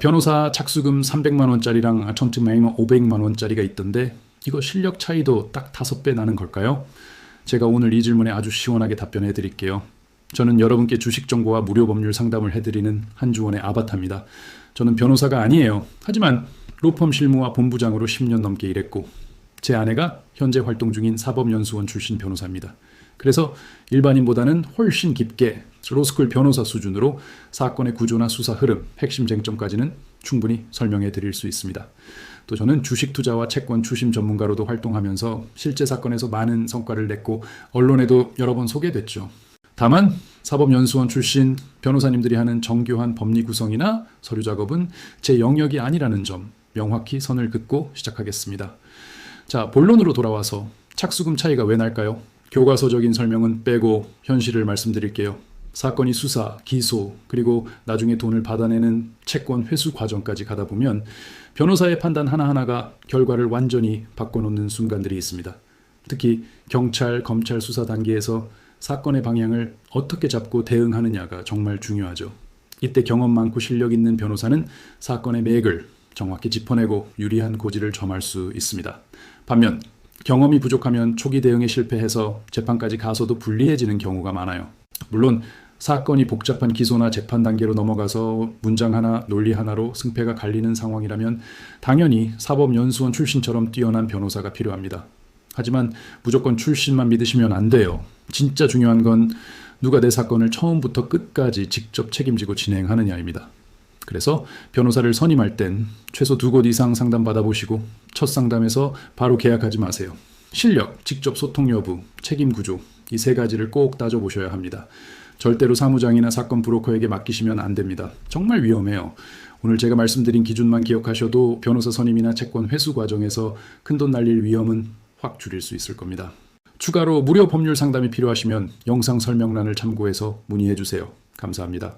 변호사 착수금 300만 원짜리랑 전트매이먼 500만 원짜리가 있던데 이거 실력 차이도 딱 다섯 배 나는 걸까요? 제가 오늘 이 질문에 아주 시원하게 답변해 드릴게요. 저는 여러분께 주식 정보와 무료 법률 상담을 해드리는 한주원의 아바타입니다. 저는 변호사가 아니에요. 하지만 로펌 실무와 본부장으로 10년 넘게 일했고 제 아내가 현재 활동 중인 사법연수원 출신 변호사입니다. 그래서 일반인보다는 훨씬 깊게 로스쿨 변호사 수준으로 사건의 구조나 수사 흐름, 핵심 쟁점까지는 충분히 설명해 드릴 수 있습니다. 또 저는 주식 투자와 채권 추심 전문가로도 활동하면서 실제 사건에서 많은 성과를 냈고 언론에도 여러 번 소개됐죠. 다만 사법연수원 출신 변호사님들이 하는 정교한 법리 구성이나 서류 작업은 제 영역이 아니라는 점 명확히 선을 긋고 시작하겠습니다. 자, 본론으로 돌아와서 착수금 차이가 왜 날까요? 교과서적인 설명은 빼고 현실을 말씀드릴게요. 사건이 수사, 기소, 그리고 나중에 돈을 받아내는 채권 회수 과정까지 가다 보면 변호사의 판단 하나하나가 결과를 완전히 바꿔놓는 순간들이 있습니다. 특히 경찰, 검찰 수사 단계에서 사건의 방향을 어떻게 잡고 대응하느냐가 정말 중요하죠. 이때 경험 많고 실력 있는 변호사는 사건의 맥을 정확히 짚어내고 유리한 고지를 점할 수 있습니다. 반면 경험이 부족하면 초기 대응에 실패해서 재판까지 가서도 불리해지는 경우가 많아요. 물론 사건이 복잡한 기소나 재판 단계로 넘어가서 문장 하나, 논리 하나로 승패가 갈리는 상황이라면 당연히 사법연수원 출신처럼 뛰어난 변호사가 필요합니다. 하지만 무조건 출신만 믿으시면 안 돼요. 진짜 중요한 건 누가 내 사건을 처음부터 끝까지 직접 책임지고 진행하느냐입니다. 그래서 변호사를 선임할 땐 최소 두 곳 이상 상담 받아보시고 첫 상담에서 바로 계약하지 마세요. 실력, 직접 소통 여부, 책임 구조 이 세 가지를 꼭 따져보셔야 합니다. 절대로 사무장이나 사건 브로커에게 맡기시면 안 됩니다. 정말 위험해요. 오늘 제가 말씀드린 기준만 기억하셔도 변호사 선임이나 채권 회수 과정에서 큰돈 날릴 위험은 확 줄일 수 있을 겁니다. 추가로 무료 법률 상담이 필요하시면 영상 설명란을 참고해서 문의해 주세요. 감사합니다.